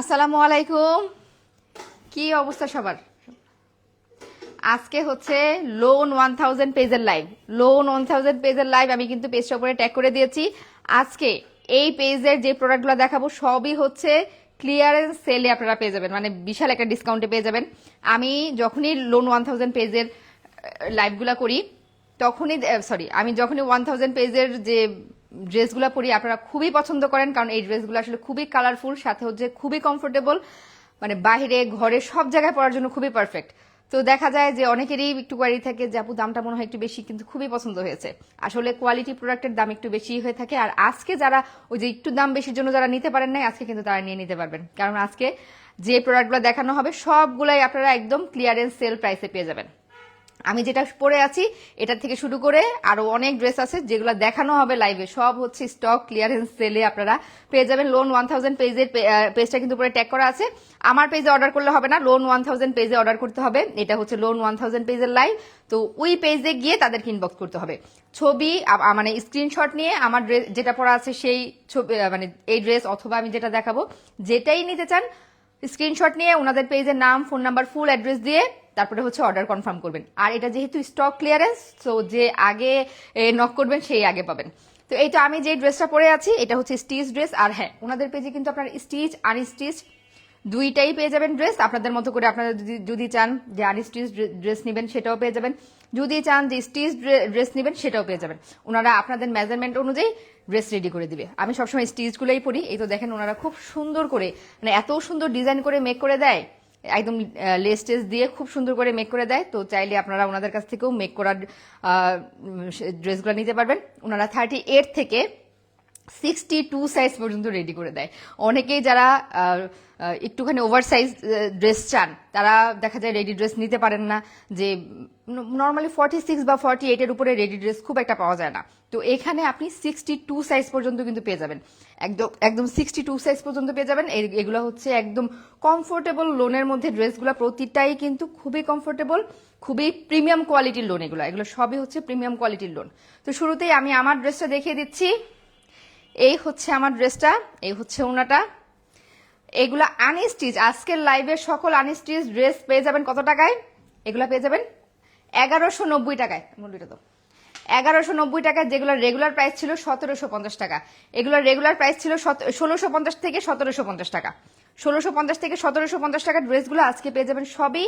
আসসালামু আলাইকুম। কি অবস্থা সবার? আজকে হচ্ছে লোন ওয়ান থাউজেন্ড পেজের লাইভ লোন ওয়ান থাউজেন্ড পেজের লাইভ আমি কিন্তু পেজটা উপরে ট্যাগ করে দিয়েছি। আজকে এই পেজের যে প্রোডাক্টগুলো দেখাবো, সবই হচ্ছে ক্লিয়ারেন্স সেলে আপনারা পেয়ে যাবেন। মানে বিশাল একটা ডিসকাউন্টে পেয়ে যাবেন। আমি যখনই লোন ওয়ান থাউজেন্ড পেজের লাইভগুলো করি, তখনই সরি আমি যখনই ওয়ান থাউজেন্ড পেজের যে ড্রেসগুলো পরি আপনারা খুবই পছন্দ করেন, কারণ এই ড্রেসগুলো আসলে খুবই কালারফুল সাথে হচ্ছে খুবই কমফোর্টেবল মানে বাইরে, ঘরে, সব জায়গায় পরার জন্য খুবই পারফেক্ট তো দেখা যায় যে অনেকেরই একটু কোয়ারি থাকে যে, আপু, দামটা মনে হয় একটু বেশি, কিন্তু খুবই পছন্দ হয়েছে। আসলে কোয়ালিটি প্রোডাক্টের দাম একটু বেশি হয়ে থাকে, আর আজকে যারা ওই যে একটু দাম বেশির জন্য যারা নিতে পারেন নাই, আজকে কিন্তু তারা নিয়ে নিতে পারবেন। কারণ আজকে যে প্রোডাক্টগুলো দেখানো হবে, সবগুলাই আপনারা একদম ক্লিয়ারেন্স সেল প্রাইসে পেয়ে যাবেন। আমি যেটা পরে আছি, এটা থেকে শুরু করে আরও অনেক ড্রেস আছে যেগুলো দেখানো হবে লাইভে। সব হচ্ছে স্টক ক্লিয়ারেন্স সেলে আপনারা পেয়ে যাবেন। লোন ওয়ান থাউজেন্ড পেজের পেজটা কিন্তু উপরে ট্যাগ করা আছে। আমার পেজে অর্ডার করলে হবে না লোন ওয়ান থাউজেন্ড পেজে অর্ডার করতে হবে। এটা হচ্ছে লোন ওয়ান থাউজেন্ড পেজের লাইভ তো ওই পেজে গিয়ে তাদেরকে ইনবক্স করতে হবে। ছবি মানে স্ক্রিনশট নিয়ে আমার ড্রেস যেটা পরা আছে সেই ছবি মানে এই ড্রেস অথবা আমি যেটা দেখাবো, যেটাই নিতে চান স্ক্রিনশট নিয়ে ওনাদের পেজের নাম ফোন নাম্বার ফুল অ্যাড্রেস দিয়ে তারপরে হচ্ছে অর্ডার কনফার্ম করবেন। আর এটা যেহেতু স্টক ক্লিয়ারেন্স তো যে আগে নক করবেন, সেই আগে পাবেন। তো এইটা আমি যে ড্রেসটা পরে আছি, এটা হচ্ছে স্টিচ ড্রেস আর হ্যাঁ ওনাদের পেজে কিন্তু আপনার স্টিচ আনস্টিচ দুইটাই পেয়ে যাবেন ড্রেস আপনাদের মতো করে আপনারা যদি যদি চান যে আনস্টিচ ড্রেস নেবেন, সেটাও পেয়ে যাবেন। যদি চান যে স্টিচ ড্রেস নেবেন, সেটাও পেয়ে যাবেন। ওনারা আপনাদের মেজারমেন্ট অনুযায়ী ড্রেস রেডি করে দিবে। আমি সবসময় স্টিচগুলোই পরি। এই তো দেখেন, ওনারা খুব সুন্দর করে মানে এত সুন্দর ডিজাইন করে মেক করে দেয়। একদম লেস টেস দিয়ে খুব সুন্দর করে মেক করে দেয়। তো চাইলে আপনারা ওনাদের কাছ থেকেও মেক করার ড্রেসগুলো নিতে পারবেন। ওনারা থার্টি এইট থেকে সিক্সটি টু সাইজ পর্যন্ত রেডি করে দেয়। অনেকেই যারা একটুখানি ওভার সাইজ ড্রেস চান, তারা দেখা যায় রেডি ড্রেস নিতে পারেন না, যে নর্মালি ফর্টি সিক্স বা ফর্টি এইটের উপরে রেডি ড্রেস খুব একটা পাওয়া যায় না। তো এখানে আপনি সিক্সটি টু সাইজ পর্যন্ত কিন্তু পেয়ে যাবেন। একদম একদম সিক্সটি টু সাইজ পর্যন্ত পেয়ে যাবেন। এগুলো হচ্ছে একদম কমফোর্টেবল লোনের মধ্যে ড্রেসগুলো প্রতিটাই কিন্তু খুবই কমফোর্টেবল খুবই প্রিমিয়াম কোয়ালিটির লোন এগুলো। এগুলো সবই হচ্ছে প্রিমিয়াম কোয়ালিটির লোন তো শুরুতেই আমি আমার ড্রেসটা দেখিয়ে দিচ্ছি। এই হচ্ছে আমার ড্রেসটা, এই হচ্ছে ওনাটা এগুলো আনস্টিচ আজকের লাইভে সকল আনস্টিচ ড্রেস পেয়ে যাবেন কত টাকায়? এগুলো পেয়ে যাবেন এগারোশো নব্বই টাকায়। মুরগিটা তো। এগারোশো নব্বই টাকায় যেগুলো রেগুলার প্রাইস ছিল সতেরোশো পঞ্চাশ টাকা। এগুলো রেগুলার প্রাইস ছিল ষোলোশো পঞ্চাশ থেকে সতেরোশো পঞ্চাশ টাকা। ষোলোশো পঞ্চাশ থেকে সতেরোশো পঞ্চাশ টাকার ড্রেসগুলো আজকে পেয়ে যাবেন সবই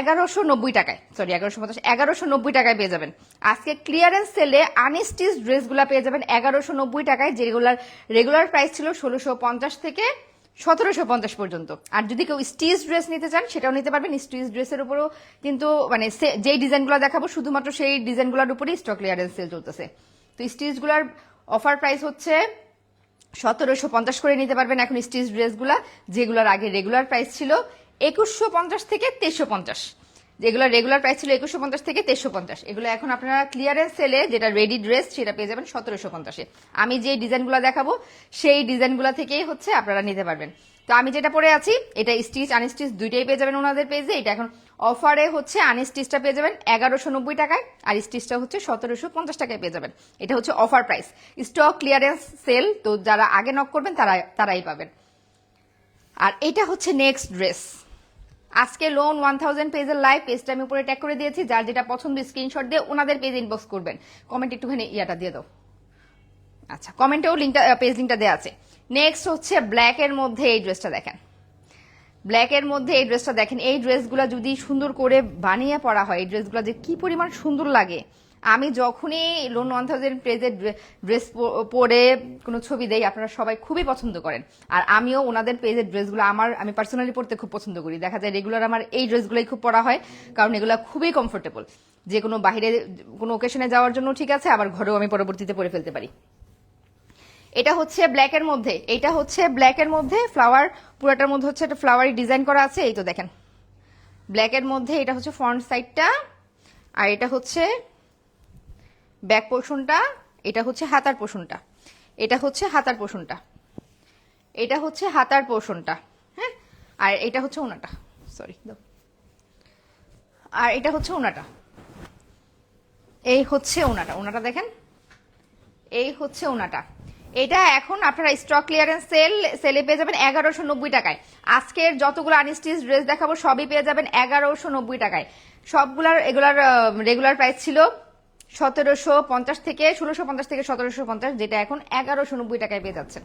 এগারোশো নব্বই টাকায় সরি এগারোশো পঞ্চাশ, এগারোশো নব্বই টাকায় পেয়ে যাবেন। আজকে ক্লিয়ারেন্স সেলে আনস্টিচ ড্রেসগুলো পেয়ে যাবেন এগারোশো নব্বই টাকায় যেগুলার রেগুলার প্রাইস ছিল ষোলোশো পঞ্চাশ থেকে সতেরোশো পঞ্চাশ পর্যন্ত। আর যদি কেউ স্টিচ ড্রেস নিতে চান, সেটাও নিতে পারবেন। স্টিচ ড্রেসের উপরও কিন্তু মানে যেই ডিজাইনগুলো দেখাবো, শুধুমাত্র সেই ডিজাইনগুলোর উপরই স্টক ক্লিয়ারেন্স সেল চলতেছে। তো স্টিচগুলোর অফার প্রাইস হচ্ছে সতেরোশো পঞ্চাশ করে নিতে পারবেন এখন স্টিচ ড্রেসগুলা যেগুলোর আগে রেগুলার প্রাইস ছিল। একুশশো পঞ্চাশ থেকে তেইশশো পঞ্চাশ। যেগুলো রেগুলার প্রাইস ছিল একুশশো পঞ্চাশ থেকে তেইশশো পঞ্চাশ। এগুলো এখন আপনারা ক্লিয়ারেন্স সেলে যেটা রেডি ড্রেস সেটা পেয়ে যাবেন সতেরোশো পঞ্চাশে আমি যে ডিজাইনগুলো দেখাবো, সেই ডিজাইনগুলো থেকেই হচ্ছে আপনারা নিতে পারবেন। তো আমি যেটা পরে আছি, এটা স্টিচ আনস্টিচ দুইটাই পেয়ে যাবেন ওনাদের পেজে এটা এখন অফারে হচ্ছে আনস্টিচটা পেয়ে যাবেন এগারোশো নব্বই টাকায়, আর স্টিচটা হচ্ছে সতেরোশো পঞ্চাশ টাকায় পেয়ে যাবেন। এটা হচ্ছে offer price stock clearance sale তো যারা আগে নক করবেন তারা তারাই পাবেন। আর এটা হচ্ছে নেক্সট ড্রেস আজকে লোন ওয়ান থাউজেন্ড পেজের লাইভ পেজটা আমি উপরে ট্যাগ করে দিয়েছি। যার যেটা পছন্দ স্ক্রিনশট দিয়ে ওনাদের পেজ ইনবক্স করবেন। কমেন্ট একটুখানি ইয়াটা দিয়ে দাও। আচ্ছা কমেন্টেও লিঙ্কটা পেজ লিঙ্কটা দেওয়া আছে। নেক্সট হচ্ছে ব্ল্যাকের মধ্যে এই ড্রেসটা দেখেন। ব্ল্যাকের মধ্যে এই ড্রেসটা দেখেন। এই ড্রেসগুলো যদি সুন্দর করে বানিয়ে পড়া হয়, এই ড্রেসগুলো যে কি পরিমাণ সুন্দর লাগে। আমি যখনই লোন ওয়ান থাউজেন্ড পেজের ড্রেস পরে কোনো ছবি দেই, আপনারা সবাই খুবই পছন্দ করেন। আর আমিও ওনাদের পেজের ড্রেসগুলো আমার, আমি পার্সোনালি পড়তে খুব পছন্দ করি। দেখা যায় রেগুলার আমার এই ড্রেসগুলোই খুব পরা হয়, কারণ এগুলো খুবই কমফোর্টেবল যে কোনো বাইরে, কোনো ওকেশনে যাওয়ার জন্য ঠিক আছে, আবার ঘরেও আমি পরবর্তীতে পরে ফেলতে পারি। এটা হচ্ছে ব্ল্যাক এর মধ্যে। এটা হচ্ছে ব্ল্যাক এর মধ্যে ফ্লাওয়ার পুরাটার মধ্যে হচ্ছে একটা ফ্লাওয়ারি ডিজাইন করা আছে, এই তো দেখেন। ব্ল্যাক এর মধ্যে এটা হচ্ছে ফ্রন্ট সাইডটা আর এটা হচ্ছে ব্যাক পোর্শনটা এটা হচ্ছে হাতার পোর্শনটা এটা হচ্ছে হাতার পোর্শনটা এটা হচ্ছে হাতার পোর্শনটা হ্যাঁ? আর এটা হচ্ছে ওনাটা। সরি আর এটা হচ্ছে ওনাটা। এই হচ্ছে ওনাটা। ওনাটা দেখেন। এই হচ্ছে ওনাটা। এটা এখন আপনারা স্টক ক্লিয়ারেন্স সেল সেলে পেয়ে যাবেন এগারোশো নব্বই টাকায়। আজকের যতগুলো আনস্টিচ ড্রেস দেখাবো, সবই পেয়ে যাবেন এগারোশো নব্বই টাকায়। সবগুলার, এগুলার রেগুলার প্রাইস ছিল সতেরোশো পঞ্চাশ থেকে, ষোলোশো পঞ্চাশ থেকে সতেরোশো পঞ্চাশ, যেটা এখন এগারোশো নব্বই টাকায় পেয়ে যাচ্ছেন।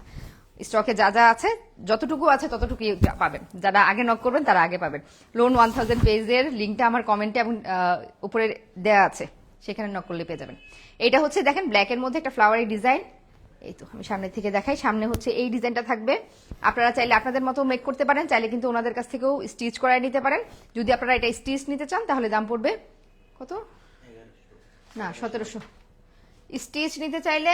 স্টকে যা যা আছে, যতটুকু আছে ততটুকুই পাবেন। যারা আগে নক করবেন, তারা আগে পাবেন। লোন ওয়ান থাউজেন্ড পেজের লিঙ্কটা আমার কমেন্টে এবং উপরে দেয়া আছে। সেখানে নক করলে পেয়ে যাবেন। এটা হচ্ছে, দেখেন ব্ল্যাকের মধ্যে একটা ফ্লাওয়ারি ডিজাইন এই তো, আমি সামনে থেকে দেখাই। সামনে হচ্ছে এই ডিজাইনটা থাকবে। আপনারা চাইলে আপনাদের মতো মেক করতে পারেন, চাইলে কিন্তু ওনাদের কাছ থেকেও স্টিচ করায় নিতে পারেন। যদি আপনারা এটা স্টিচ নিতে চান, তাহলে দাম পড়বে কত? না, সতেরোশো। স্টিচ নিতে চাইলে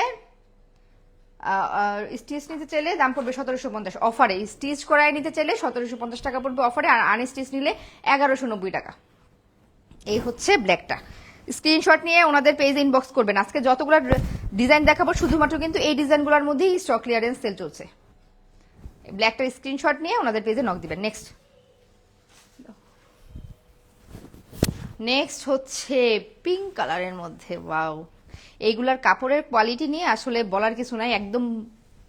স্টিচ নিতে চাইলে দাম পড়বে সতেরোশো পঞ্চাশ। অফারে স্টিচ করায় নিতে চাইলে সতেরোশো পঞ্চাশ টাকা পড়বে অফারে, আর আনস্টিচ নিলে এগারোশো নব্বই টাকা। এই হচ্ছে ব্ল্যাকটা। স্ক্রিনশট নিয়ে ওনাদের পেজ ইনবক্স করবেন। আজকে যতগুলো ডিজাইন দেখাবো, শুধুমাত্র কিন্তু এই ডিজাইনগুলোর মধ্যেই স্টক ক্লিয়ারেন্স সেল চলছে। ব্ল্যাকটার স্ক্রিনশট নিয়ে ওনাদের পেজে নক দিবেন। নেক্সট নেক্সট হচ্ছে পিঙ্ক কালারের মধ্যে ওয়াও এইগুলার কাপড়ের কোয়ালিটি নিয়ে আসলে বলার কিছু নাই, একদম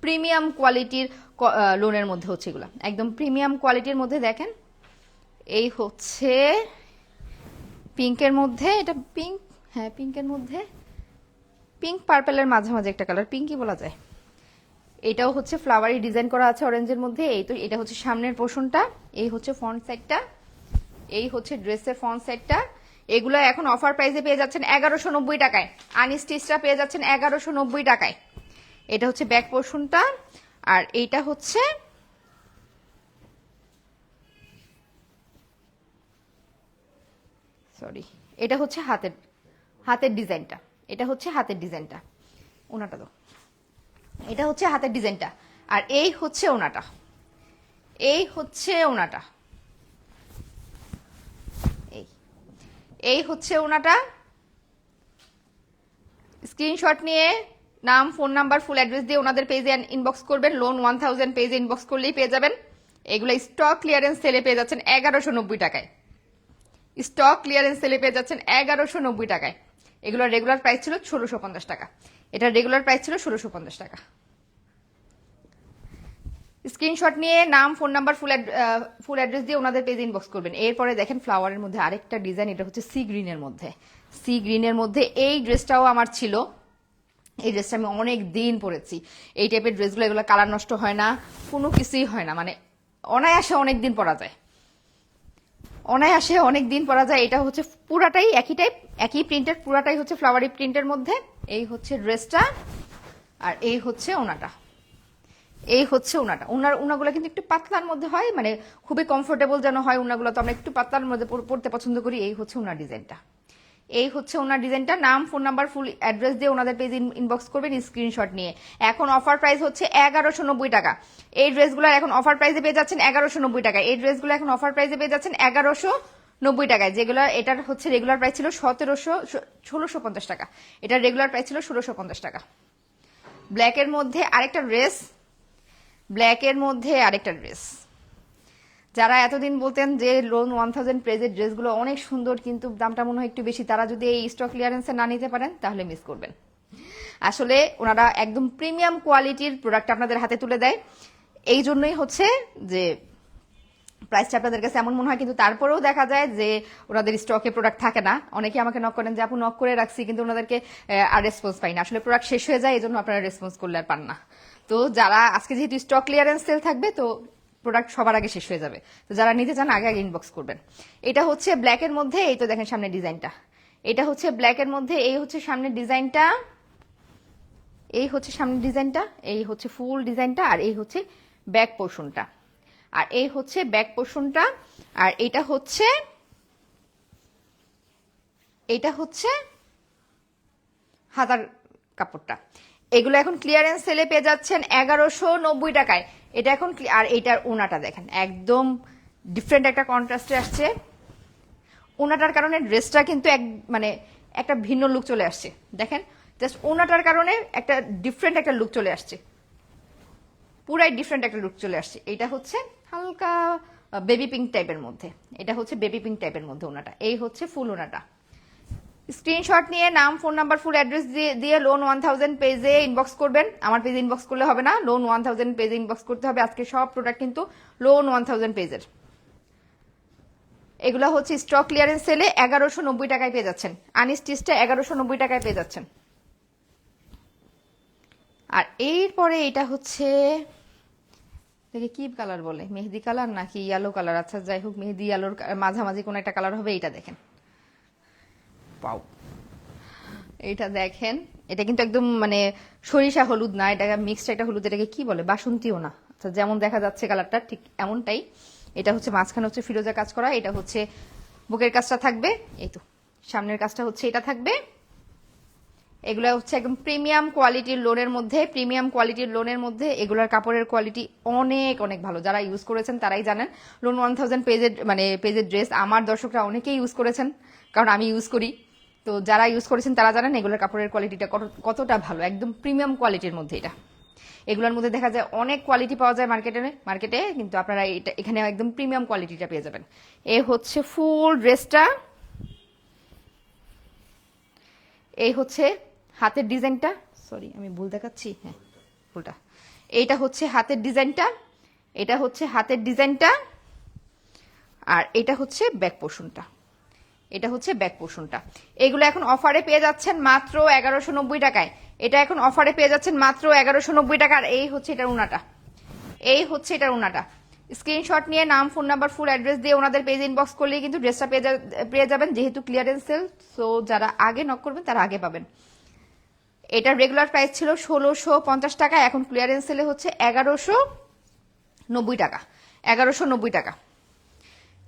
প্রিমিয়াম কোয়ালিটির লোনের মধ্যে হচ্ছে এগুলা। একদম প্রিমিয়াম কোয়ালিটির মধ্যে দেখেন, এই হচ্ছে পিঙ্কের মধ্যে, এটা পিঙ্ক হ্যাঁ পিঙ্কের মধ্যে পিঙ্ক পার্পেলের মাঝামাঝি একটা কালার পিঙ্কই বলা যায়। এটাও হচ্ছে ফ্লাওয়ারি ডিজাইন করা আছে অরেঞ্জের মধ্যে, এই তো, এটা হচ্ছে সামনের পোর্শনটা এই হচ্ছে ফ্রন্ট সাইডটা এই হচ্ছে ড্রেসের ফ্রন্ট সাইডটা এগুলো এখন অফার প্রাইসে পেয়ে যাচ্ছেন এগারোশো নব্বই টাকায়। আনস্টিচটা পেয়ে যাচ্ছেন এগারোশো নব্বই টাকায়। এটা হচ্ছে ব্যাক পোর্শনটা আর এইটা হচ্ছে সরি এটা হচ্ছে হাতের হাতের ডিজাইনটা। এটা হচ্ছে হাতের ডিজাইনটা। ওনাটা তো এটা হচ্ছে হাতের ডিজাইনটা। আর এই হচ্ছে ওনাটা। এই হচ্ছে ওনাটা। এই হচ্ছে ওনাটা। স্ক্রিনশট নিয়ে নাম ফোন নাম্বার ফুল অ্যাড্রেস দিয়ে ওনাদের পেজে ইনবক্স করবেন। লোন ওয়ান থাউজেন্ড পেজে ইনবক্স করলেই পেয়ে যাবেন। এগুলো স্টক ক্লিয়ারেন্স সেলে পেয়ে যাচ্ছেন এগারোশো নব্বই টাকায়। স্টক ক্লিয়ারেন্স সেলে পেয়ে যাচ্ছেন এগারোশো নব্বই টাকায়। এগুলোর রেগুলার প্রাইস ছিল ষোলোশো পঞ্চাশ টাকা। এটার রেগুলার প্রাইস ছিল ষোলোশো পঞ্চাশ টাকা। স্ক্রিনশট নিয়ে নাম, phone number, full full address দিয়ে ওনাদের পেজ ইনবক্স করবেন। এরপরে দেখেন ফ্লাওয়ারের মধ্যে আরেকটা ডিজাইন এটা হচ্ছে সি গ্রিনের মধ্যে। সি গ্রিনের মধ্যে এই ড্রেসটাও আমার ছিল। এই ড্রেসটা আমি অনেক দিন পরেছি। এই টাইপের ড্রেসগুলো এগুলো কালার নষ্ট হয় না, কোনো কিছুই হয় না। মানে অনায়াসে অনেক দিন পরা যায়। অনায়াসে অনেক দিন পরা যায়। এটা হচ্ছে পুরাটাই একই টাইপ একই প্রিন্টের পুরাটাই হচ্ছে ফ্লাওয়ারি প্রিন্টের মধ্যে। এই হচ্ছে ড্রেসটা আর এই হচ্ছে ওনাটা। এই হচ্ছে ওনাটা ওনার ওনাগুলো কিন্তু একটু পাতলার মধ্যে হয় মানে খুবই কমফোর্টেবল যেন হয় ওনাগুলো তো আমরা একটু পাতলার মধ্যে পরতে পছন্দ করি। এই হচ্ছে ওনার ডিজাইনটা। এই হচ্ছে ওনার ডিজাইনটা। নাম ফোন নাম্বার ফুল অ্যাড্রেস দিয়ে ওনাদের পেজ ইনবক্স করবেন স্ক্রিনশট নিয়ে। এখন অফার প্রাইস হচ্ছে এগারোশো নব্বই টাকা। এই ড্রেসগুলো এখন অফার প্রাইসে পেয়ে যাচ্ছেন এগারোশো নব্বই টাকা এই ড্রেসগুলো এখন অফার প্রাইসে পেয়ে যাচ্ছেন এগারোশো নব্বই টাকায়। যেগুলো এটার হচ্ছে রেগুলার প্রাইস ছিল সতেরোশো ষোলোশো পঞ্চাশ টাকা। এটার রেগুলার প্রাইস ছিল ষোলোশো পঞ্চাশ টাকা। ব্ল্যাকের মধ্যে আরেকটা ড্রেস ব্ল্যাকের মধ্যে আরেকটা ড্রেস। যারা এতদিন বলতেন যে লোন ওয়ান থাউজেন্ড প্রেজের ড্রেসগুলো অনেক সুন্দর, কিন্তু দামটা মনে হয় একটু বেশি, তারা যদি এই স্টক ক্লিয়ারেন্সে না নিতে পারেন, তাহলে মিস করবেন। আসলে ওনারা একদম প্রিমিয়াম কোয়ালিটির প্রোডাক্ট আপনাদের হাতে তুলে দেয়। এই জন্যই হচ্ছে যে প্রাইসটা আপনাদের কাছে এমন মনে হয়, কিন্তু তারপরেও দেখা যায় যে ওনাদের স্টকে প্রোডাক্ট থাকে না। অনেকে আমাকে নক করেন যে, আপু নক করে রাখছি, কিন্তু ওনাদেরকে আর রেসপন্স পাই না। আসলে প্রোডাক্ট শেষ হয়ে যায় এই জন্য আপনারা রেসপন্স করলে আর পান না। তো যারা, আজকে যেহেতু স্টক ক্লিয়ারেন্স সেল থাকবে, তো প্রোডাক্ট সবার আগে শেষ হয়ে যাবে। তো যারা নিতে চান, আগে আগে ইনবক্স করবেন। এটা হচ্ছে ব্ল্যাকের মধ্যে, এই তো দেখেন সামনে ডিজাইনটা এটা হচ্ছে ব্ল্যাকের মধ্যে, এই হচ্ছে সামনের ডিজাইনটা এই হচ্ছে সামনের ডিজাইনটা এই হচ্ছে ফুল ডিজাইনটা আর এই হচ্ছে ব্যাক পোর্শনটা আর এই হচ্ছে ব্যাক পোর্শনটা আর এটা হচ্ছে এটা হচ্ছে হাতার কাপড়টা। এগুলো এখন ক্লিয়ারেন্স সেলে পেয়ে যাচ্ছেন এগারোশো নব্বই টাকায়। এটা এখন আর এইটার ওনাটা দেখেন, একদম ডিফারেন্ট একটা কন্ট্রাস্টে আসছে। ওনাটার কারণে ড্রেসটা কিন্তু এক মানে একটা ভিন্ন লুক চলে আসছে। দেখেন জাস্ট ওনাটার কারণে একটা ডিফারেন্ট একটা লুক চলে আসছে। পুরাই ডিফারেন্ট একটা লুক চলে আসছে। এটা হচ্ছে হালকা বেবি পিঙ্ক টাইপের মধ্যে। এটা হচ্ছে বেবি পিঙ্ক টাইপের মধ্যে ওনাটা। এই হচ্ছে ফুল ওনাটা। স্ক্রিনশট নিয়ে নাম, ফোন নাম্বার, ফুল অ্যাড্রেস দিয়ে লোন ওয়ান থাউজেন্ড পেজে ইনবক্স করবেন। আমার পেজে ইনবক্স করলে হবে না। লোন ওয়ান থাউজেন্ড পেজে ইনবক্স করতে হবে। আজকে সব প্রোডাক্ট কিন্তু লোন ওয়ান থাউজেন্ড পেজের এগুলো হচ্ছে স্টক ক্লিয়ারেন্স সেলে এগারোশো নব্বই টাকায় পেয়ে যাচ্ছেন। আনস্টিচটা এগারোশো নব্বই টাকায় পেয়ে যাচ্ছেন। আর এরপরে এটা হচ্ছে দেখে কি কালার বলে? মেহেদি কালার নাকি ইয়েলো কালার আচ্ছা যাই হোক, মেহেদি ইয়েলোর মাঝামাঝি কোন একটা কালার হবে এটা দেখেন। পাও। এটা দেখেন, এটা কিন্তু একদম মানে সরিষা হলুদ না এটা মিক্সড একটা হলুদ, এটাকে কি বলে? বাসন্তীও না। আচ্ছা যেমন দেখা যাচ্ছে কালারটা ঠিক এমনটাই। এটা হচ্ছে মাঝখানে হচ্ছে ফিরোজা কাজ করা, এটা হচ্ছে বুকের কাজটা থাকবে, এই তো। সামনের কাজটা হচ্ছে এটা থাকবে। এগুলো হচ্ছে একদম প্রিমিয়াম কোয়ালিটির লোনের মধ্যে প্রিমিয়াম কোয়ালিটির লোনের মধ্যে এগুলোর কাপড়ের কোয়ালিটি অনেক অনেক ভালো। যারা ইউজ করেছেন তারাই জানেন লোন ওয়ান থাউজেন্ড পেজের মানে পেজের ড্রেস আমার দর্শকরা অনেকেই ইউজ করেছেন, কারণ আমি ইউজ করি। তো যারা ইউজ করেছেন তারা জানেন এগুলোর কাপড়ের কোয়ালিটিটা কত- কতটা ভালো, একদম প্রিমিয়াম কোয়ালিটির মধ্যে এটা। এগুলোর মধ্যে দেখা যায় অনেক কোয়ালিটি পাওয়া যায় মার্কেটে মার্কেটে কিন্তু আপনারা এটা এখানে একদম প্রিমিয়াম কোয়ালিটিটা পেয়ে যাবেন। এ হচ্ছে ফুল ড্রেসটা এই হচ্ছে হাতের ডিজাইনটা সরি আমি ভুল দেখাচ্ছি? হ্যাঁ ভুলটা। এইটা হচ্ছে হাতের ডিজাইনটা এটা হচ্ছে হাতের ডিজাইনটা আর এটা হচ্ছে ব্যাক পোর্শনটা এটা হচ্ছে ব্যাক পোর্শনটা এগুলো এখন অফারে পেয়ে যাচ্ছেন মাত্র এগারোশো নব্বই টাকায়। এটা এখন অফারে পেয়ে যাচ্ছেন মাত্র এগারোশো নব্বই টাকা আর এই হচ্ছে এটার উনাটা। এই হচ্ছে এটার উনাটা। স্ক্রিনশট নিয়ে নাম ফোন নাম্বার ফুল অ্যাড্রেস দিয়ে ওনাদের পেজ ইনবক্স করলেই কিন্তু ড্রেসটা পেয়ে যাবেন, যেহেতু ক্লিয়ারেন্স সেল সো যারা আগে নক করবেন তারা আগে পাবেন। এটার রেগুলার প্রাইস ছিল ষোলোশো পঞ্চাশ টাকা, এখন ক্লিয়ারেন্স সেলে হচ্ছে এগারোশো নব্বই টাকা। এগারোশো নব্বই টাকা।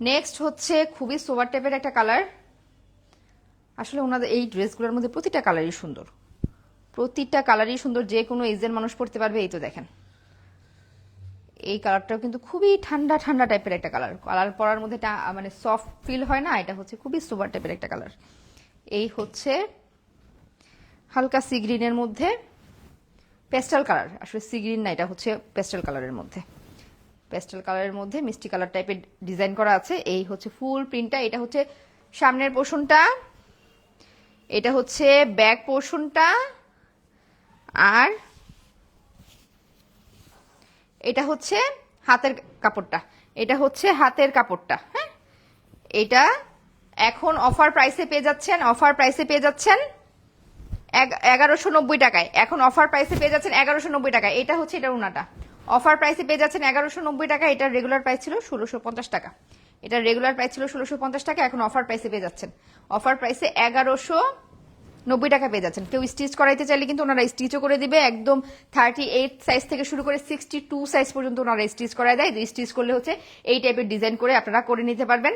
নেক্সট হচ্ছে খুবই সোভার টাইপের একটা কালার আসলে ওনাদের এই ড্রেসগুলোর মধ্যে প্রতিটা কালারই সুন্দর। প্রতিটা কালারই সুন্দর, যে কোনো এজের মানুষ পড়তে পারবে, এই তো দেখেন। এই কালারটাও কিন্তু খুবই ঠান্ডা ঠান্ডা টাইপের একটা কালার কালার পরার মধ্যে মানে সফট ফিল হয় না, এটা হচ্ছে খুবই সোভার টাইপের একটা কালার এই হচ্ছে হালকা সি গ্রিনের মধ্যে পেস্টাল কালার আসলে সি গ্রিন না, এটা হচ্ছে পেস্টাল কালারের মধ্যে। পেস্টাল কালারের মধ্যে, মিষ্টি কালার টাইপের ডিজাইন করা আছে। এই হচ্ছে ফুল প্রিন্টটা, এটা হচ্ছে সামনের পোর্শনটা এটা হচ্ছে ব্যাক পোর্শনটা আর এটা হচ্ছে হাতের কাপড়টা, এটা হচ্ছে হাতের কাপড়টা হ্যাঁ? এটা এখন অফার প্রাইসে পেয়ে যাচ্ছেন, অফার প্রাইসে পেয়ে যাচ্ছেন এগারোশো নব্বই টাকায়। এখন অফার প্রাইসে পেয়ে যাচ্ছেন এগারোশো নব্বই টাকায়। এটা হচ্ছে এটা উনাটা অফার প্রাইসে পেয়ে যাচ্ছেন এগারোশো নব্বই টাকা। এটার রেগুলার প্রাইস ছিল ষোলোশো পঞ্চাশ টাকা। এটার রেগুলার প্রাইস ছিল ষোলোশো পঞ্চাশ টাকা, এখন অফার প্রাইসে পেয়ে যাচ্ছেন। অফার প্রাইসে এগারোশো নব্বই টাকা পেয়ে যাচ্ছেন। কেউ স্টিচ করাইতে চাইলে কিন্তু ওনারা স্টিচও করে দিবে। একদম থার্টি এইট সাইজ থেকে শুরু করে সিক্সটি টু সাইজ পর্যন্ত ওনারা স্টিচ করায় দেয়। স্টিচ করলে হচ্ছে এই টাইপের ডিজাইন করে আপনারা করে নিতে পারবেন।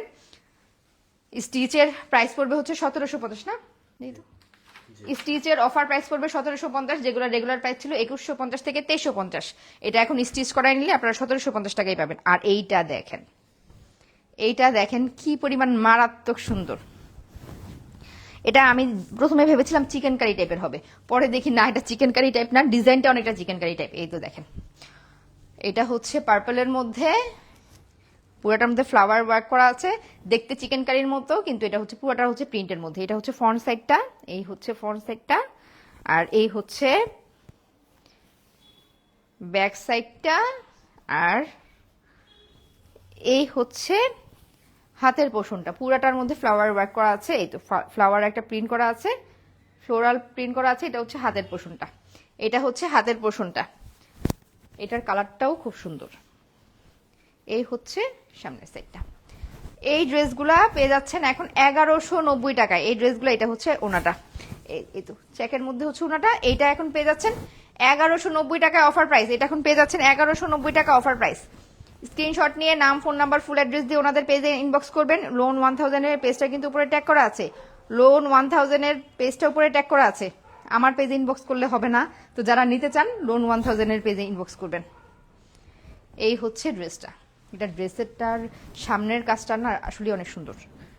স্টিচের প্রাইস পড়বে হচ্ছে সতেরোশো পঞ্চাশ, না? এই তো। স্টিচের অফার প্রাইস পড়বে সতেরোশো পঞ্চাশ, যেগুলো রেগুলার প্রাইস ছিল একুশশো পঞ্চাশ থেকে তেইশশো পঞ্চাশ। এটা এখন স্টিচ করাই নিলে আপনারা সতেরোশো পঞ্চাশ টাকাই পাবেন। আর এইটা দেখেন এইটা দেখেন কি পরিমাণ মারাত্মক সুন্দর। এটা আমি প্রথমে ভেবেছিলাম চিকেন কারি টাইপের হবে, পরে দেখি না, এটা চিকেন কারি টাইপ না ডিজাইনটা অনেকটা চিকেন কারি টাইপ এই তো দেখেন। এটা হচ্ছে পার্পলের মধ্যে পুরোটার মধ্যে ফ্লাওয়ার ওয়ার্ক করা আছে। দেখতে চিকেন কারির মতো, কিন্তু এটা হচ্ছে, পুরোটা হচ্ছে প্রিন্টের মধ্যে। এটা হচ্ছে ফ্রন্ট সাইডটা এই হচ্ছে ফ্রন্ট সাইডটা আর এই হচ্ছে ব্যাক সাইডটা আর এই হচ্ছে হাতের পোষণটা। পুরাটার মধ্যে ফ্লাওয়ার ওয়ার্ক করা আছে, এই তো ফ্লাওয়ার একটা প্রিন্ট করা আছে ফ্লোরাল প্রিন্ট করা আছে, এটা হচ্ছে হাতের পোষণটা। এটা হচ্ছে হাতের পোষণটা। এটার কালারটাও খুব সুন্দর। এই হচ্ছে সামনের সাইডটা এই ড্রেসগুলা পেয়ে যাচ্ছেন এখন এগারোশো নব্বই টাকায়। এই ড্রেসগুলো, এটা হচ্ছে ওনাটা। এই তো, চেকের মধ্যে হচ্ছে ওনাটা। এইটা এখন পেয়ে যাচ্ছেন এগারোশো নব্বই টাকায় অফার প্রাইস। এটা এখন পেয়ে যাচ্ছেন এগারোশো নব্বই টাকা অফার প্রাইস। স্ক্রিনশট নিয়ে নাম, ফোন নাম্বার, ফুল অ্যাড্রেস দিয়ে ওনাদের পেজে ইনবক্স করবেন। লোন ওয়ান থাউজেন্ডের পেজটা কিন্তু উপরে ট্যাগ করা আছে। লোন ওয়ান থাউজেন্ডের পেজটা উপরে ট্যাগ করা আছে। আমার পেজে ইনবক্স করলে হবে না। তো যারা নিতে চান লোন ওয়ান থাউজেন্ডের পেজে ইনবক্স করবেন। এই হচ্ছে ড্রেসটা। এটা ড্রেসেরটার সামনের কাজটা না আসলে অনেক সুন্দর।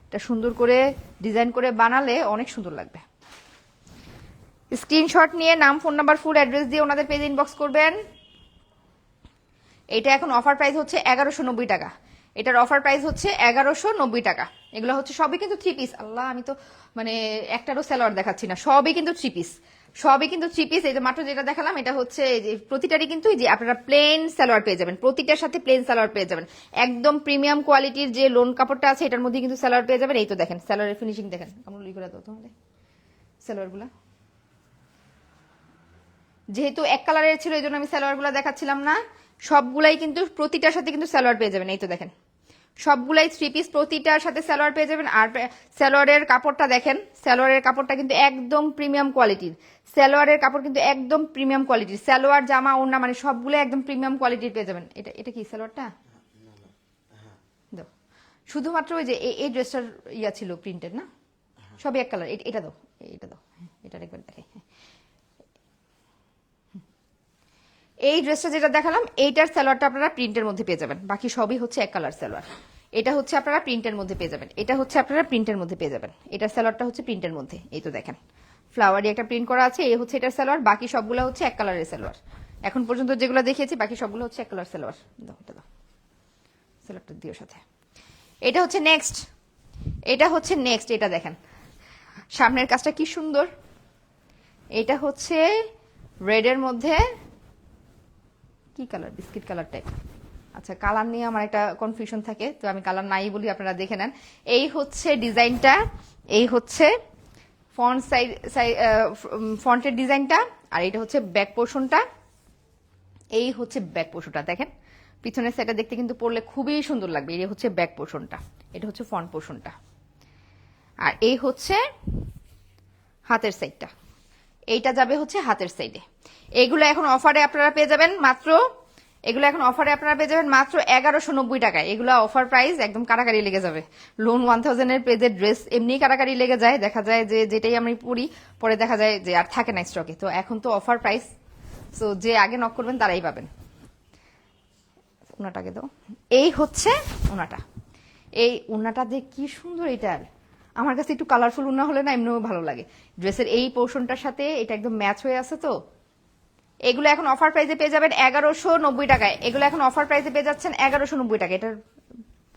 এটা সুন্দর করে ডিজাইন করে বানালে অনেক সুন্দর লাগবে। স্ক্রিনশট নিয়ে নাম, ফোন নাম্বার, ফুল অ্যাড্রেস দিয়ে ওনাদের পেজে ইনবক্স করবেন। এটা এখন অফার প্রাইস হচ্ছে এগারোশো নব্বই টাকা। এটার অফার প্রাইস হচ্ছে এগারোশো নব্বই টাকা। এগুলো হচ্ছে সবই কিন্তু থ্রি পিস আল্লাহ, আমি তো মানে একটারও স্যালোয়ার দেখাচ্ছি না। সবই কিন্তু থ্রি পিস সবই কিন্তু থ্রি পিস এই যে মাত্র যেটা দেখালাম, এটা হচ্ছে যে প্রতিটারই কিন্তু যে আপনারা প্লেন সালোয়ার পেয়ে যাবেন। প্রতিটার সাথে প্লেন সালোয়ার পেয়ে যাবেন। একদম প্রিমিয়াম কোয়ালিটির যে লোন কাপড়টা আছে, এটার মধ্যে কিন্তু সালোয়ার পেয়ে যাবেন। এই তো দেখেন, সালোয়ারের ফিনিশিং দেখেন। লুই করে দাও তোমাদের সালোয়ারগুলা। যেহেতু এক কালারের ছিল, এই জন্য আমি সালোয়ারগুলো দেখাচ্ছিলাম না। সবগুলাই কিন্তু প্রতিটার সাথে কিন্তু সালোয়ার পেয়ে যাবেন। এই তো দেখেন। সবগুলাই থ্রি পিস প্রতিটার সাথে সালোয়ার পেয়ে যাবেন। আর সালোয়ারের কাপড়টা দেখেন সালোয়ারের কাপড়টা কিন্তু একদম প্রিমিয়াম কোয়ালিটির সালোয়ারের কাপড় কিন্তু একদম প্রিমিয়াম কোয়ালিটির সালোয়ার জামা ওড়না মানে সবগুলো একদম প্রিমিয়াম কোয়ালিটির পেয়ে যাবেন। এটা এটা কি সালোয়ারটা? দাও। শুধুমাত্র ওই যে এই- ড্রেসটার ইয়া ছিল প্রিন্টেড না? সবই এক কালার এটা দাও এটা দাও। হ্যাঁ, এটা একবার দেখাই হ্যাঁ এই ড্রেসটা যেটা দেখালাম, এইটার সালোয়ারটা আপনারা প্রিন্টের মধ্যে পেয়ে যাবেন। বাকি সবই হচ্ছে এক কালার সালোয়ার। এটা হচ্ছে আপনারা প্রিন্টের মধ্যে পেয়ে যাবেন। এটা হচ্ছে আপনারা প্রিন্টের মধ্যে পেয়ে যাবেন। এটার সালোয়ারটা হচ্ছে প্রিন্টের মধ্যে, এই তো দেখেন। ফ্লাওয়ারি একটা প্রিন্ট করা আছে, এই হচ্ছে এটার সালোয়ার, বাকি সবগুলো হচ্ছে এক কালারের সালোয়ার। এখন পর্যন্ত যেগুলো দেখিয়েছি, বাকি সবগুলো হচ্ছে এক কালার সালোয়ার। এটা দাও। সালোয়ারটা দিও সাথে। এটা হচ্ছে নেক্সট এটা হচ্ছে নেক্সট এটা দেখেন। সামনের কাজটা কি সুন্দর। এটা হচ্ছে রেডের মধ্যে কি কালার? বিস্কিট কালার টাইপ আচ্ছা কালার নিয়ে আমার একটা কনফিউশন থাকে, তো আমি কালার নাই বলি আপনারা দেখে নেন। এই হচ্ছে ডিজাইনটা, এই হচ্ছে ফন্ট সাইড ফন্টের ডিজাইনটা, আর এটা হচ্ছে ব্যাক পোর্শনটা এই হচ্ছে ব্যাক পোর্শনটা দেখেন। পিছনের সাইডটা দেখতে কিন্তু পরলে খুবই সুন্দর লাগবে, এই হচ্ছে ব্যাক পোর্শনটা এটা হচ্ছে ফ্রন্ট পোর্শনটা আর এই হচ্ছে হাতের সাইডটা এইটা যাবে হচ্ছে হাতের সাইডে এগুলো এখন অফারে আপনারা পেয়ে যাবেন মাত্র, এগুলো এখন অফারে আপনারা পেয়ে যাবেন মাত্র এগারোশো নব্বই টাকায়। এগুলো অফার প্রাইস একদম কারাকারি লেগে যাবে। লোন ওয়ান থাউজেন্ডের পেজের ড্রেস এমনি কারাকারি লেগে যায়। দেখা যায় যে যেটাই আমি পরি পরে দেখা যায় যে আর থাকে না স্টকে তো এখন তো অফার প্রাইস সো যে আগে নক করবেন তারাই পাবেন। উনাটাকে দাও। এই হচ্ছে উনাটা এই উনাটা যে কি সুন্দর এটার আমার কাছে একটু কালারফুল উন্না হলে না এমনিও ভালো লাগে। ড্রেসের এই পোর্শনটার সাথে এটা একদম ম্যাচ হয়ে আছে তো? এগুলো এখন অফার প্রাইসে পেয়ে যাবেন এগারোশো নব্বই টাকায়। এগুলো এখন অফার প্রাইসে পেয়ে যাচ্ছেন এগারোশো নব্বই টাকা এটার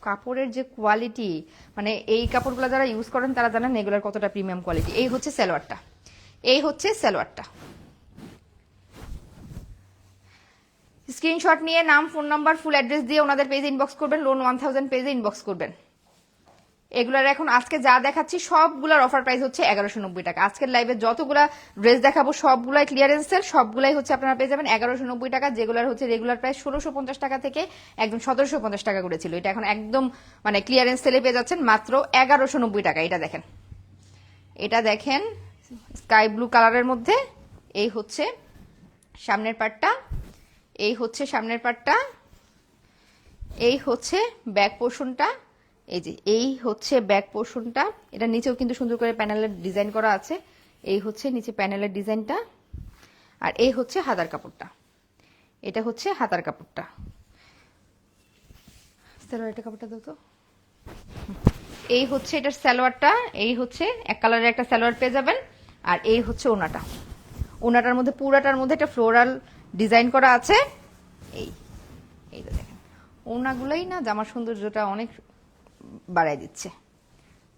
কাপড়ের যে কোয়ালিটি মানে এই কাপড়গুলো যারা ইউজ করেন তারা জানেন এগুলোর কতটা প্রিমিয়াম কোয়ালিটি এই হচ্ছে সালোয়ারটা। এই হচ্ছে সালোয়ারটা। স্ক্রিনশট নিয়ে নাম ফোন নাম্বার ফুল অ্যাড্রেস দিয়ে ওনাদের পেজে ইনবক্স করবেন লোন ওয়ান থাউজেন্ড পেজে ইনবক্স করবেন। এগুলার এখন আজকে যা দেখাচ্ছি, সবগুলার অফার প্রাইস হচ্ছে এগারোশো নব্বই টাকা। আজকের লাইভে যতগুলা ড্রেস দেখাবো, সবগুলাই ক্লিয়ারেন্স সেল সবগুলাই হচ্ছে আপনারা পেয়ে যাবেন এগারোশো নব্বই টাকা। যেগুলার হচ্ছে রেগুলার প্রাইস ষোলোশো পঞ্চাশ টাকা থেকে একদম সতেরোশো পঞ্চাশ টাকা করে ছিল। এটা এখন একদম মানে ক্লিয়ারেন্স সেলে পেয়ে যাচ্ছেন মাত্র এগারোশো নব্বই টাকা। এটা দেখেন। এটা দেখেন স্কাই ব্লু কালারের মধ্যে। এই হচ্ছে সামনের পার্টটা এই হচ্ছে সামনের পার্টটা এই হচ্ছে ব্যাক পোর্শনটা এই যে এই হচ্ছে ব্যাক পোর্শনটা। এটা নিচেও কিন্তু সুন্দর করে প্যানেলের ডিজাইন করা আছে। এই হচ্ছে নিচে প্যানেলের ডিজাইনটা। আর এই হচ্ছে হাতার কাপড়টা। এটা হচ্ছে হাতার কাপড়টা। সালোয়ারটা কাপড়টা দাও তো। এই হচ্ছে এটার সালোয়ারটা। এই হচ্ছে এক কালারের একটা স্যালোয়ার পেয়ে যাবেন। আর এই হচ্ছে ওনাটা। ওনাটার মধ্যে পুরাটার মধ্যে একটা ফ্লোরাল ডিজাইন করা আছে। এই এই তো দেখেন। ওনাগুলোই না জামার সৌন্দর্যটা অনেক বাড়াই দিচ্ছে।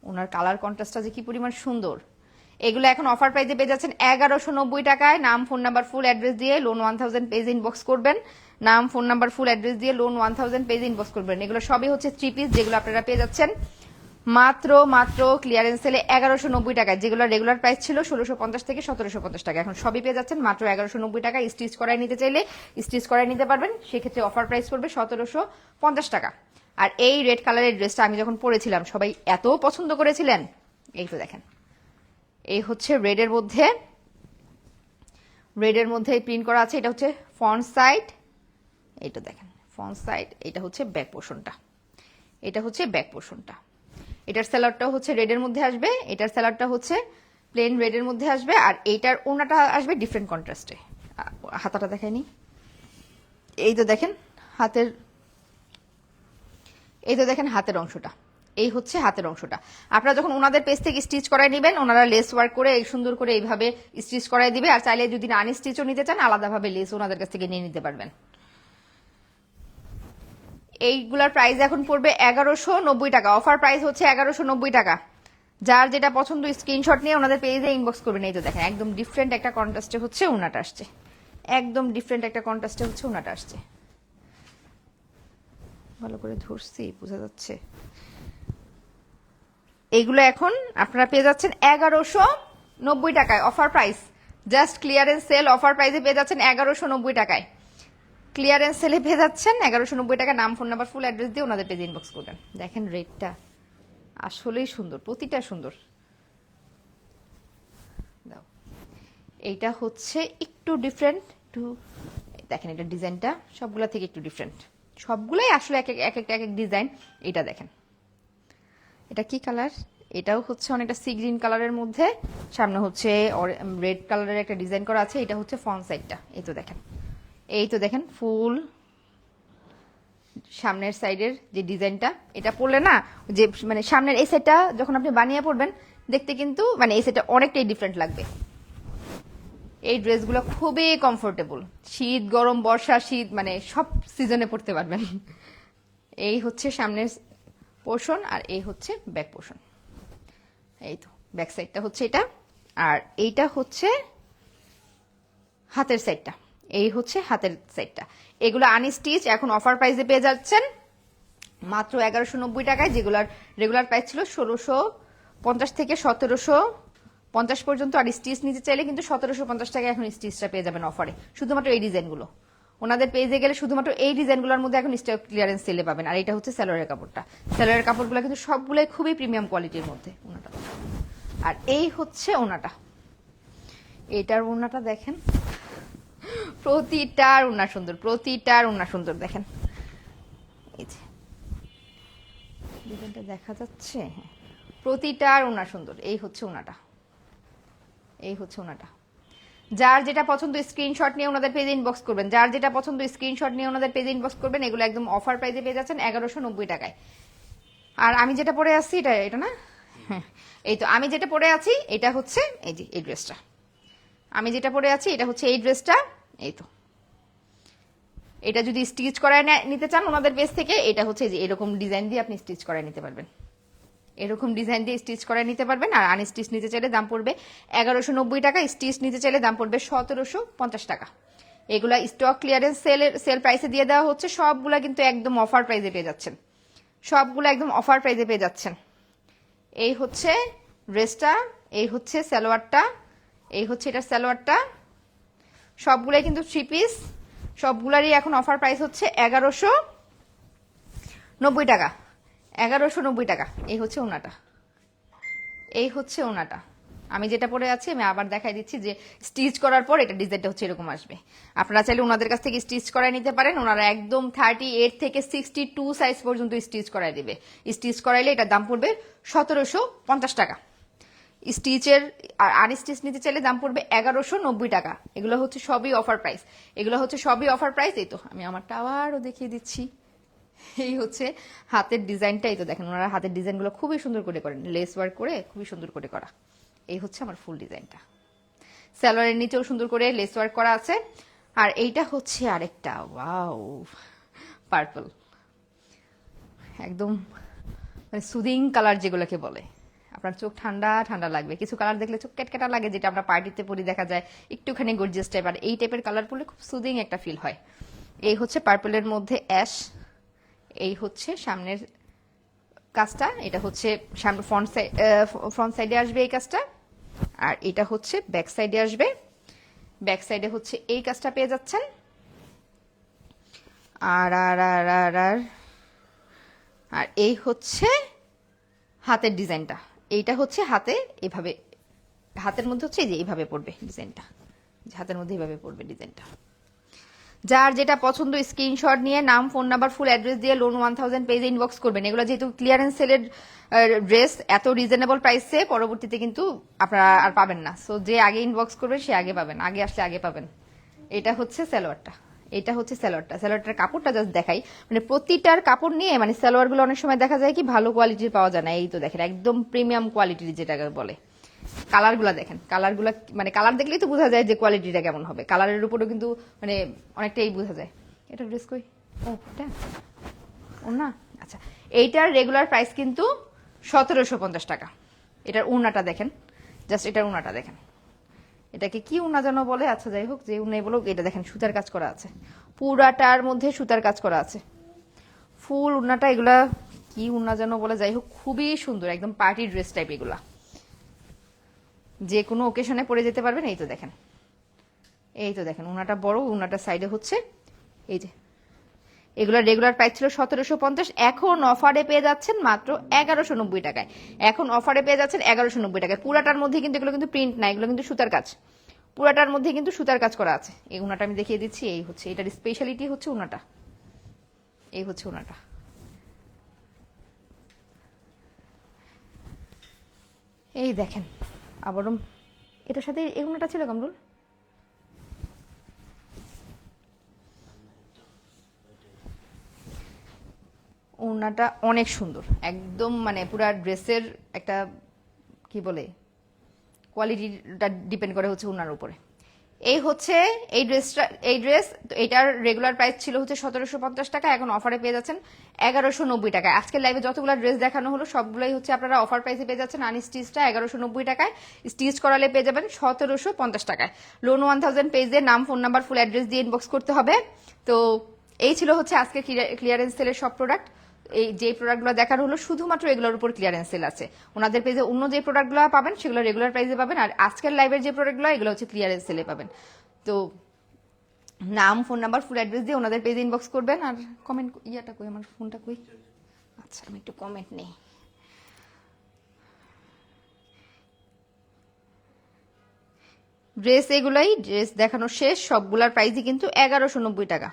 ওনার কালার কন্ট্রাস্টটা যে কি পরিমাণ সুন্দর। এগুলো এখন অফার প্রাইসে পেয়ে যাচ্ছেন এগারোশো নব্বই টাকায়। নাম ফোন নাম্বার ফুল অ্যাড্রেস দিয়ে loan one thousand page inbox করবেন। নাম ফোন নাম্বার ফুল অ্যাড্রেস দিয়ে loan one thousand page inbox করবেন। এগুলো সবই হচ্ছে থ্রি পিস যেগুলো আপনারা পেয়ে যাচ্ছেন। মাত্র মাত্র ক্লিয়ারেন্স সেলে এগারোশো নব্বই টাকায়। যেগুলো রেগুলার প্রাইস ছিল ষোলোশো পঞ্চাশ থেকে সতেরোশো পঞ্চাশ টাকা এখন সবই পেয়ে যাচ্ছেন মাত্র এগারোশো নব্বই টাকা স্টিচ করাই নিতে চাইলে স্টিচ করাই নিতে পারবেন। সেক্ষেত্রে অফার প্রাইস পড়বে সতেরোশো পঞ্চাশ টাকা। আর এই রেড কালারের ড্রেসটা আমি যখন পরেছিলাম, সবাই এত পছন্দ করেছিলেন। এই তো দেখেন। এই হচ্ছে রেডের মধ্যে রেডের মধ্যে প্রিন্ট করা আছে, এটা হচ্ছে ফ্রন্ট সাইড এইটা দেখেন ফ্রন্ট সাইড এটা হচ্ছে ব্যাক পোর্শনটা এটা হচ্ছে ব্যাক পোর্শনটা এটার স্যালাডটা হচ্ছে রেডের মধ্যে আসবে, এটার স্যালাডটা হচ্ছে প্লেন রেডের মধ্যে আসবে, আর এইটার ওনাটা আসবে ডিফারেন্ট কন্ট্রাস্টে হাতাটা দেখায়নি। এই তো দেখেন, হাতের এই তো দেখেন হাতের অংশটা। এই হচ্ছে হাতের অংশটা। আপনারা যখন ওনাদের পেজ থেকে স্টিচ করাই নেবেন, ওনারা লেস ওয়ার্ক করে এই সুন্দর করে এইভাবে স্টিচ করাই দিবে। আর চাইলে যদি আন স্টিচও নিতে চান, আলাদাভাবে লেস ওনাদের কাছ থেকে নিয়ে নিতে পারবেন। এইগুলার প্রাইস এখন পড়বে এগারোশো নব্বই টাকা। অফার প্রাইস হচ্ছে এগারোশো নব্বই টাকা। যার যেটা পছন্দ স্ক্রিনশট নিয়ে ওনাদের পেজে ইনবক্স করবেন। এই তো দেখেন, একদম ডিফারেন্ট একটা কন্ট্রাস্টে হচ্ছে ওনাটা আসছে। একদম ডিফারেন্ট একটা কন্ট্রাস্টে হচ্ছে ওনাটা আসছে। ভালো করে ধরছি, বোঝা যাচ্ছে। এইগুলো এখন আপনারা পেয়ে যাচ্ছেন এগারোশো নব্বই টাকায় offer price just clearance sale offer প্রাইসে পেয়ে যাচ্ছেন এগারোশো নব্বই টাকায়। ক্লিয়ারেন্স সেলে পেয়ে যাচ্ছেন এগারোশো নব্বই টাকা, নাম ফোন নাম্বার ফুল অ্যাড্রেস দিয়ে ওনাদের পেজে ইনবক্স করবেন। দেখেন রেটটা আসলেই সুন্দর, প্রতিটা সুন্দর। দাও। এইটা হচ্ছে একটু ডিফারেন্ট একটু দেখেন এটা ডিজাইনটা সবগুলা থেকে একটু ডিফারেন্ট সবগুলাই আসলে এক এক এক একটা এক এক ডিজাইন। এটা দেখেন। এটা কি কালার? এটাও হচ্ছে অনেকটা সি গ্রিন কালারের মধ্যে। সামনে হচ্ছে রেড কালারের একটা ডিজাইন করা আছে। এটা হচ্ছে ফ্রন্ট সাইডটা। এই তো দেখেন। এই তো দেখেন, ফুল। সামনের সাইডের যে ডিজাইনটা, এটা পরলে না, যে মানে সামনের এই সাইডটা যখন আপনি বানিয়ে পড়বেন দেখতে কিন্তু মানে এই সাইডটা অনেকটাই ডিফারেন্ট লাগবে। এই ড্রেসগুলো খুবই কমফোর্টেবল শীত, গরম, বর্ষা, শীত মানে সব সিজনে পড়তে পারবেন। এই হচ্ছে সামনের পোর্শন আর এই হচ্ছে ব্যাক পোর্শন এই তো ব্যাক সাইডটা হচ্ছে এটা আর এইটা হচ্ছে হাতের সাইডটা এই হচ্ছে হাতের সাইডটা এগুলো আনস্টিচ এখন অফার প্রাইসে পেয়ে যাচ্ছেন মাত্র এগারোশো নব্বই টাকায়, যেগুলার রেগুলার প্রাইস ছিল ষোলোশো পঞ্চাশ থেকে সতেরোশো পঞ্চাশ পর্যন্ত আর স্টিচ নিতে চাইলে কিন্তু সতেরোশো পঞ্চাশ টাকা এখন স্টিচটা পেয়ে যাবেন অফারে শুধুমাত্র এই ডিজাইনগুলো। ওনাদের পেজে গেলে শুধুমাত্র এই ডিজাইনগুলোর মধ্যে এখন স্টক ক্লিয়ারেন্স সেলে পাবেন। আর এটা হচ্ছে স্যালোয়ারের কাপড়টা। স্যালোয়ারের কাপড়গুলো কিন্তু সবগুলোই খুবই প্রিমিয়াম কোয়ালিটির মধ্যে ওনাটা। আর এই হচ্ছে ওনাটা। এটার ওনাটা দেখেন। প্রতিটার ওনা সুন্দর, প্রতিটার ওনা সুন্দর দেখেন। এই যে। ডিজাইনটা দেখা যাচ্ছে? হ্যাঁ। প্রতিটার ওনা সুন্দর। এই হচ্ছে ওনাটা। এই হচ্ছে ওনাটা। যার যেটা পছন্দ স্ক্রিনশট নিয়ে ওনাদের পেজে ইনবক্স করবেন। যার যেটা পছন্দ স্ক্রিনশট নিয়ে ওনাদের পেজে ইনবক্স করবেন, এগুলো একদম অফার প্রাইসে পেয়ে যাচ্ছেন এগারোশো নব্বই টাকায়। আর আমি যেটা পরে আছি এটা এটা না? হ্যাঁ এই তো, আমি যেটা পরে আছি, এটা হচ্ছে, এই যে, এই ড্রেসটা আমি যেটা পরে আছি, এটা হচ্ছে এই ড্রেসটা এই তো। এটা যদি স্টিচ করায় নিতে চান ওনাদের বেস থেকে, এটা হচ্ছে যে, এরকম ডিজাইন দিয়ে আপনি স্টিচ করায় নিতে পারবেন। এরকম ডিজাইন দিয়ে স্টিচ করে নিতে পারবেন। আর আনস্টিচ নিতে চাইলে দাম পড়বে এগারোশো নব্বই টাকা। স্টিচ নিতে চাইলে দাম পড়বে সতেরোশো পঞ্চাশ টাকা। এগুলা স্টক ক্লিয়ারেন্স সেলের সেল প্রাইসে দিয়ে দেওয়া হচ্ছে। সবগুলা কিন্তু একদম অফার প্রাইসে পেয়ে যাচ্ছেন। সবগুলো একদম অফার প্রাইসে পেয়ে যাচ্ছেন। এই হচ্ছে ড্রেসটা এই হচ্ছে সালোয়ারটা, এই হচ্ছে এটা সালোয়ারটা। সবগুলাই কিন্তু থ্রি পিস সবগুলারই এখন অফার প্রাইস হচ্ছে এগারোশো নব্বই টাকা। এগারোশো নব্বই টাকা। এই হচ্ছে ওনাটা। এই হচ্ছে ওনাটা। আমি যেটা পরে আছি, আমি আবার দেখাই দিচ্ছি যে স্টিচ করার পর এটা ডিজাইনটা হচ্ছে এরকম আসবে। আপনারা চাইলে ওনাদের কাছ থেকে স্টিচ করায় নিতে পারেন। ওনারা একদম থার্টি এইট থেকে সিক্সটি টু সাইজ পর্যন্ত স্টিচ করায় দেবে। স্টিচ করাইলে এটার দাম পড়বে সতেরোশো পঞ্চাশ টাকা। স্টিচের আর আনস্টিচ নিতে চাইলে দাম পড়বে এগারোশো নব্বই টাকা। এগুলো হচ্ছে সবই অফার প্রাইস এগুলো হচ্ছে সবই অফার প্রাইস এই তো। আমি আমারটা আবারও দেখিয়ে দিচ্ছি। এই হচ্ছে হাতের ডিজাইনটাই তো দেখেন, ওনারা হাতের ডিজাইনগুলো খুবই সুন্দর করে করেন লেস ওয়ার্ক করে খুবই সুন্দর করে করা। এই হচ্ছে আমার ফুল ডিজাইনটা। স্যালোয়ারের নিচেও সুন্দর করে লেস ওয়ার্ক করা আছে। আর এইটা হচ্ছে আরেকটা ওয়াও পার্পল একদম মানে সুদিং কালার যেগুলোকে বলে। আপনার চোখ ঠান্ডা ঠান্ডা লাগবে। কিছু কালার দেখলে চোখ কেটকেটা লাগে, যেটা আমরা পার্টিতে পরি দেখা যায়, একটুখানি গর্জিয়াস টাইপ আর এই টাইপের কালার পরলে খুব সুদিং একটা ফিল হয়। এই হচ্ছে পার্পলের মধ্যে অ্যাশ এই হচ্ছে সামনের কাজটা, এটা হচ্ছে সামনে ফ্রন্ট সাইড ফ্রন্ট সাইডে আসবে এই কাজটা, আর এটা হচ্ছে ব্যাক সাইডে আসবে। ব্যাক সাইডে হচ্ছে এই কাজটা পেয়ে যাচ্ছেন। আর আর আর আর আর আর এই হচ্ছে হাতের ডিজাইনটা। এইটা হচ্ছে হাতে, এভাবে, হাতের মধ্যে হচ্ছে যে এইভাবে পড়বে ডিজাইনটা। হাতের মধ্যে এইভাবে পড়বে ডিজাইনটা। যার যেটা পছন্দ স্ক্রিনশট নিয়ে নাম ফোন নাম্বার ফুল অ্যাড্রেস দিয়ে লোন ওয়ান থাউজেন্ড পেজে ইনবক্স করবেন। এগুলো যেহেতু ক্লিয়ারেন্স সেলের ড্রেস এত রিজনেবল প্রাইসে পরবর্তীতে কিন্তু আপনারা আর পাবেন না। সো যে আগে ইনবক্স করবে, সে আগে পাবেন। আগে আসলে আগে পাবেন। এটা হচ্ছে সালোয়ারটা। এটা হচ্ছে সালোয়ারটা। সালোয়ারটার কাপড়টা জাস্ট দেখাই। মানে প্রতিটার কাপড় নিয়ে মানে সালোয়ারগুলো অনেক সময় দেখা যায় কি ভালো কোয়ালিটির পাওয়া যায় না। এই তো দেখেন, একদম প্রিমিয়াম কোয়ালিটির যেটাকে বলে। কালারগুলো দেখেন। কালারগুলো মানে কালার দেখলেই তো বোঝা যায় যে কোয়ালিটিটা কেমন হবে। কালারের উপরেও কিন্তু মানে অনেকটাই বোঝা যায়। এটা ড্রেস কই? ও, এটা? ওনা আচ্ছা। এইটার রেগুলার প্রাইস কিন্তু সতেরোশো পঞ্চাশ টাকা। এটার উনাটা দেখেন। জাস্ট এটার উনাটা দেখেন। এটাকে কি উনা যেন বলে? আচ্ছা যাই হোক, যে উনাই বলো এটা দেখেন, সুতার কাজ করা আছে। পুরাটার মধ্যে সুতার কাজ করা আছে। ফুল উন্নাটা এগুলা কি উন্না যেন বলে? যাই হোক, খুবই সুন্দর, একদম পার্টি ড্রেস টাইপ এগুলা। যে কোনো ওকেশনে পরে যেতে পারবেন, এই তো দেখেন। এই তো দেখেন, উনাটা বড়, উনাটা সাইডে হচ্ছে। এই যে, এগুলো রেগুলার প্রাইস ছিল সতেরোশো পঞ্চাশ, এখন অফারে পেয়ে যাচ্ছেন মাত্র এগারোশো নব্বই টাকায়। এখন অফারে পেয়ে যাচ্ছেন এগারোশো নব্বই টাকায়। পুরাটার মধ্যে কিন্তু এগুলো কিন্তু প্রিন্ট না, এগুলো কিন্তু সুতার কাজ। পুরাটার মধ্যে কিন্তু সুতার কাজ করা আছে। এই উনাটা আমি দেখিয়ে দিচ্ছি, এই হচ্ছে, এটার স্পেশালিটি হচ্ছে উনাটা। এই হচ্ছে উনাটা। এই দেখেন আবারও এটার সাথে এরকম একটা ছিল কামরুল ওনাটা অনেক সুন্দর। একদম মানে পুরা ড্রেসের একটা, কি বলে কোয়ালিটিটা ডিপেন্ড করে হচ্ছে ওনার উপরে। এই হচ্ছে, এই ড্রেসটা এই ড্রেস এটার রেগুলার প্রাইস ছিল হচ্ছে সতেরোশো পঞ্চাশ টাকা, এখন অফারে পেয়ে যাচ্ছেন এগারোশো নব্বই টাকায়। আজকের লাইভে যতগুলো ড্রেস দেখানো হলো, সবগুলোই হচ্ছে আপনারা অফার প্রাইসে পেয়ে যাচ্ছেন আনি স্টিচটা এগারোশো নব্বই টাকায়। স্টিচ করালে পেয়ে যাবেন সতেরোশো পঞ্চাশ টাকায়। লোন ওয়ান থাউজেন্ড পেজে নাম ফোন নাম্বার ফুল অ্যাড্রেস দিয়ে ইনবক্স করতে হবে। তো এই ছিল হচ্ছে আজকে ক্লিয়ারেন্স সেলের সব প্রোডাক্ট এই যে প্রোডাক্টগুলো দেখার হলো শুধুমাত্র এগুলোর উপর ক্লিয়ারেন্স সেল আছে। ওনাদের পেজে অন্য যে প্রোডাক্টগুলো পাবেন, সেগুলো রেগুলার প্রাইসে পাবেন, আর আজকের লাইভের যে প্রোডাক্টগুলো এগুলো হচ্ছে ক্লিয়ারেন্স সেলে পাবেন। তো নাম ফোন নাম্বার ফুল অ্যাড্রেস দিয়ে ওনাদের পেজে ইনবক্স করবেন, আর কমেন্ট ইয়াটা কই, আমার ফোনটা কই? আচ্ছা আমি একটু কমেন্ট নেই। ড্রেস এগুলাই ড্রেস দেখানো শেষ, সবগুলার প্রাইসই কিন্তু এগারোশো নব্বই টাকা।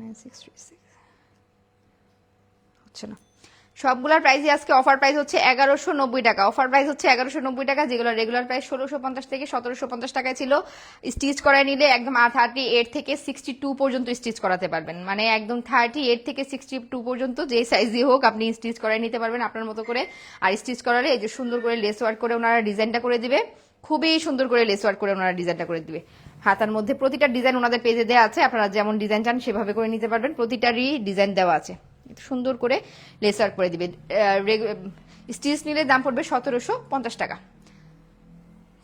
Nine six three six. হচ্ছে না। সবগুলোর প্রাইসই আজকে অফার প্রাইস হচ্ছে এগারোশো নব্বই টাকা। অফার প্রাইস হচ্ছে এগারোশো নব্বই টাকা, যেগুলো রেগুলার প্রাইস ষোলোশো পঞ্চাশ থেকে সতেরোশো পঞ্চাশ টাকায় ছিল। স্টিচ করায় নিলে একদম থার্টি এইট থেকে সিক্সটি টু পর্যন্ত স্টিচ করাতে পারবেন। মানে একদম থার্টি এইট থেকে সিক্সটি টু পর্যন্ত যে সাইজই হোক আপনি স্টিচ করায় নিতে পারবেন আপনার মতো করে। আর স্টিচ করালে এই যে সুন্দর করে লেস ওয়ার্ক করে ওনারা ডিজাইনটা করে দিবে। খুবই সুন্দর করে লেস ওয়ার্ক করে ওনারা ডিজাইনটা করে দিবে। হাতার মধ্যে প্রতিটা ডিজাইন ওনাদের পেজে দেওয়া আছে, আপনারা যেমন ডিজাইন চান সেভাবে করে নিতে পারবেন। প্রতিটারই ডিজাইন দেওয়া আছে। সুন্দর করে লেস ওয়ার্ক করে দিবে। স্টিচ নিলে দাম পড়বে সতেরোশো পঞ্চাশ টাকা।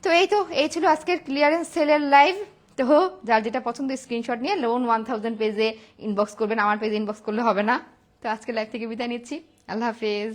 তো এই তো, এই ছিল আজকের ক্লিয়ারেন্স সেলের লাইভ তো যার যেটা পছন্দ স্ক্রিনশট নিয়ে লোন ওয়ান থাউজেন্ড পেজে ইনবক্স করবেন। আমার পেজে ইনবক্স করলে হবে না। তো আজকে লাইভ থেকে বিদায় নিচ্ছি। আল্লাহ হাফেজ।